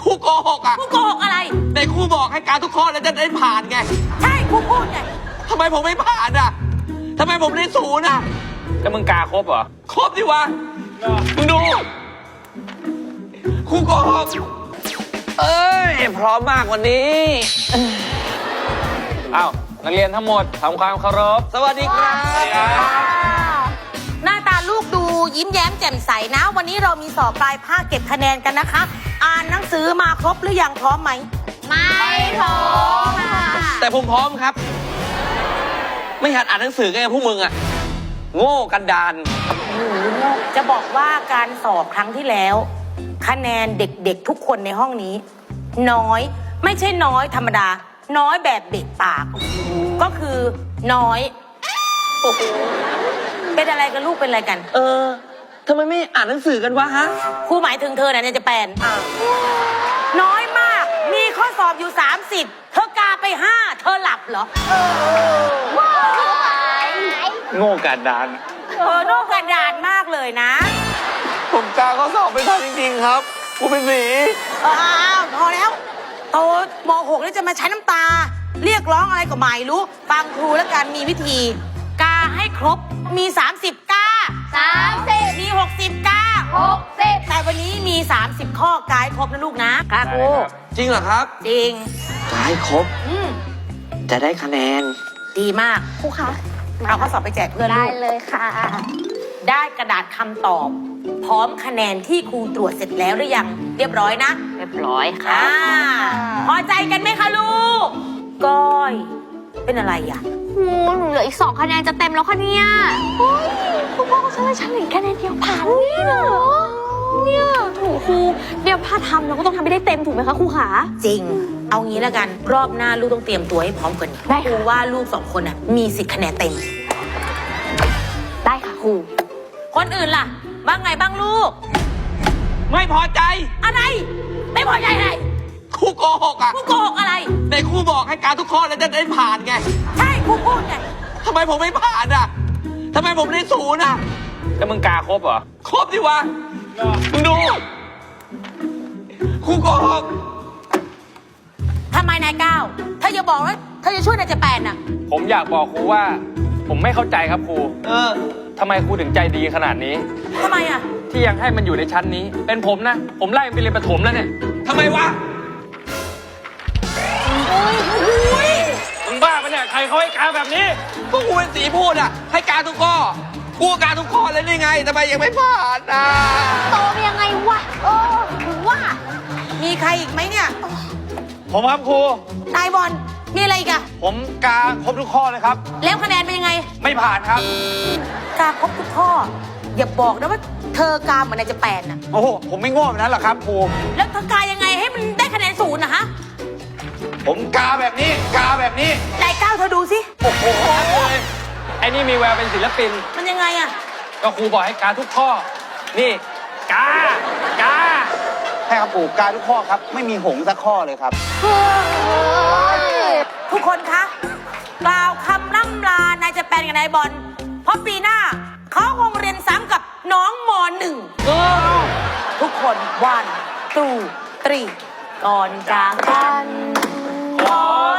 ครูโกหกอะ ครูโกหกอะไร ในครูบอกให้การทุกข้อแล้วจะได้ผ่านไงใช่ครูพูดไงทำไมผมไม่ผ่านอะทำไมผมได้ศูนย์อะ แล้วมึงกาครบเหรอ ครบดิวะ มึงดู ครูโกหกเอ้ย พร้อมมากวันนี้อ้าวนักเรียนทั้งหมดทำความเคารพ สวัสดีครับ มแย้มแจ่มใสนะ วันนี้เรามีสอบปลายภาคเก็บคะแนนกันนะคะ อ่านหนังสือมาครบหรือยังพร้อมไหม ไม่พร้อมค่ะแต่ผมพร้อมครับ ไม่หัดอ่านหนังสือกันไงพวกมึงอะโง่กันดานจะบอกว่าการสอบครั้งที่แล้ว คะแนนเด็กๆทุกคนในห้องนี้ น้อยไม่ใช่น้อยธรรมดา น้อยแบบเด็กปาก ก็คือน้อยโอ้โหเป็นอะไรกันลูกเป็นอะไรกัน เออ ทำไมไม่อ่านหนังสือกันวะฮะ ครูหมายถึงเธอนะเนี่ยจะแปลนน้อยมาก มีข้อสอบอยู่ 30 เธอกาไป 5 เธอหลับเหรอโง่กันดาน เออโนกกระดานมากเลยนะผมกาข้อสอบไม่ทันจริงๆครับครูเป็นสีเอออ้าวพอแล้วโตม .6 แล้วจะมาใช้น้ำตา เรียกร้องอะไรก็ไม่รู้ ฟังครูแล้วกันมีวิธี กาให้ครบมี 30กา สามสิบมี 60กาหกสิบแต่วันนี้มี 30 ข้อกายครบนะลูกนะกาครูจริงเหรอครับ จริงกายครบ อืมจะได้คะแนน ดีมากครูคะเอาข้อสอบไปแจกเพื่อนได้ลูกเลยค่ะ ได้กระดาษคำตอบ พร้อมคะแนนที่ครูตรวจเสร็จแล้วหรือยัง เรียบร้อยนะเรียบร้อยอ่าพอใจกันไหมคะลูกก้อย เป็นอะไรอะ ครูหนูเหลืออีกสองคะแนนจะเต็มแล้วค่ะเนี่ยเฮ้ยครูพ่อก็ฉันเลยฉันเหลือคะแนนเดียวผ่านนี่เหรอเนี่ยถูกครูเดี๋ยวถ้าทำเราก็ต้องทำให้ได้เต็มถูกไหมคะครูขา จริง เอางี้แล้วกันรอบหน้าลูกต้องเตรียมตัวให้พร้อมกว่านี้ได้ค่ะ ครูว่าลูกสองคนน่ะมีสิทธิ์คะแนนเต็ม ได้ค่ะครู คนอื่นล่ะ บ้างไงบ้างลูก ไม่พอใจอะไร ไม่พอใจอะไรครูโกหกอะครูโกหกอะไร ในครูบอกให้การทุกข้อแล้วจะได้ผ่านไงใช่ครูพูดไงทำไมผมไม่ผ่านอะทำไมผมได้ศูนย์อะแล้วมึงกาครบเหรอ ครบดิวะมึงดูครูโกหกทำไมนายก้าวเธออย่าบอกว่าเธอจะช่วยนายเจแปนน่ะ ผมอยากบอกครูว่า ผมไม่เข้าใจครับครู เออทำไมครูถึงใจดีขนาดนี้ ทำไมอะ ที่ยังให้มันอยู่ในชั้นนี้ เป็นผมนะ ผมไล่มันไปเรียนประถมแล้วเนี่ยทำไมวะ มึงบ้าปะเนี่ยใครเขาให้กาแบบนี้ ก็ครูเป็นสีพูดอะ ให้การทุกข้อ กูการทุกข้อแล้วนี่ไงทำไมยังไม่ผ่านอะโตเป็นยังไงวะเออถึงว่า มีใครอีกไหมเนี่ย ผมครับครู นายบอล มีอะไรอีกอะผมกาครบทุกข้อเลยครับ แล้วคะแนนเป็นยังไง ไม่ผ่านครับ กาครบทุกข้อ อย่าบอกนะว่าเธอกาเหมือนนายเจแปนน่ะโอ้โหผมไม่โง่แบบนั้นหรอกครับครู แล้วเธอกายังไงให้มันได้คะแนนศูนย์นะฮะ ผมกาแบบนี้ กาแบบนี้นายก้าวเธอดูสิ โอ้โหเลยไอ้นี่มีแววเป็นศิลปิน มันยังไงอะก็ครูบอกให้กาทุกข้อ นี่ กา กา ใช่ครับปู่การทุกข้อครับ ไม่มีหงส์สักข้อเลยครับ ทุกคนคะ กล่าวคำล่ำลานายเจแปนกับนายบอล เพราะปีหน้า เขาคงเรียนซ้ำกับน้องมหนึ่ง ทุกคนวันตูตรีก่อนจากกัน Glória!